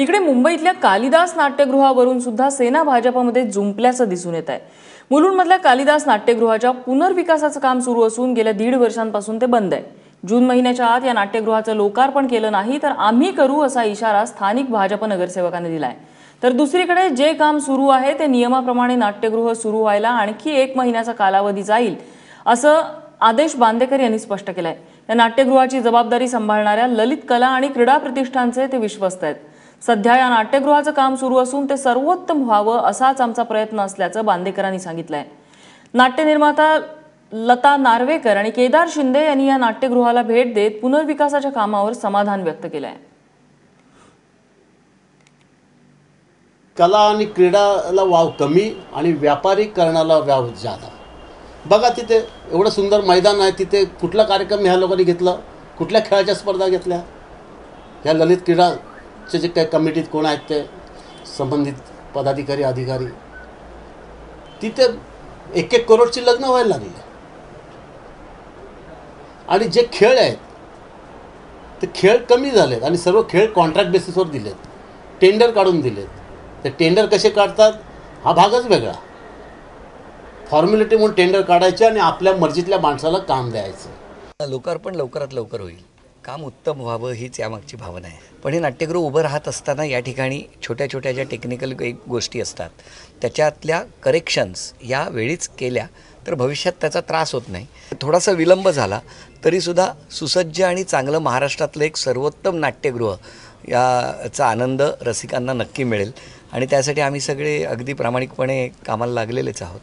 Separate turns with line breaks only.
इकडे मुंबईतल्या कालिदास नाट्यगृहावरून सुद्धा सेना भाजपमध्ये जुंपल्याचं दिसून येत आहे मुलुंडमधल्या कालिदास नाट्यगृहाच्या पुनर्विकासाचं काम सुरू असून गेल्या दीड वर्षांपासून ते बंद आहे. जून महिन्याच्या आत या नाट्यगृहाचं लोकार्पण केलं नाही तर आम्ही करू असा इशारा स्थानिक भाजप नगरसेवकांनी दिलाय. तर दुसरीकडे जे काम सुरू आहे ते नियमाप्रमाणे नाट्यगृह सुरू व्हायला आणखी एक महिन्याचा कालावधी जाईल असं आदेश बांदेकर यांनी स्पष्ट केलंय. या नाट्यगृहाची जबाबदारी सांभाळणाऱ्या ललित कला आणि क्रीडा प्रतिष्ठानचे ते विश्वस्त आहेत. सध्या या नाट्यगृहाचं काम सुरू असून ते सर्वोत्तम व्हावं असाच आमचा प्रयत्न असल्याचं बांदेकरांनी सांगितलंय. नाट्यनिर्माता लता नार्वेकर आणि केदार शिंदे यांनी या नाट्यगृहाला भेट देत पुनर्विकासाच्या कामावर समाधान व्यक्त केलं आहे
कला आणि क्रीडाला वाव कमी आणि व्यापारीकरणाला वाव जादा बघा तिथे एवढं सुंदर मैदान आहे तिथे कुठला कार्यक्रम ह्या लोकांनी घेतला? कुठल्या खेळाच्या स्पर्धा घेतल्या? ह्या ललित क्रीडा चे जे काही कमिटीत कोण आहेत ते संबंधित पदाधिकारी अधिकारी. तिथे एक एक करोडची लग्न व्हायला लागली. आणि जे खेळ आहेत ते खेळ कमी झालेत आणि सर्व खेळ कॉन्ट्रॅक्ट बेसिसवर दिलेत. टेंडर काढून दिलेत. ते टेंडर कसे काढतात? हा भागच वेगळा. फॉर्मॅलिटी म्हणून टेंडर काढायचे आणि आपल्या मर्जीतल्या माणसाला काम द्यायचं.
लोकार्पण लवकरात लवकर होईल. काम उत्तम व्हावं हीच यामागची भावना आहे. पण हे नाट्यगृह उभं राहत असताना या ठिकाणी छोट्या छोट्या ज्या टेक्निकल काही गोष्टी असतात त्याच्यातल्या करेक्शन्स या वेळीच केल्या तर भविष्यात त्याचा त्रास होत नाही. थोडासा विलंब झाला तरीसुद्धा सुसज्ज आणि चांगलं महाराष्ट्रातलं एक सर्वोत्तम नाट्यगृह याचा आनंद रसिकांना नक्की मिळेल. आणि त्यासाठी आम्ही सगळे अगदी प्रामाणिकपणे कामाला लागलेलेच आहोत.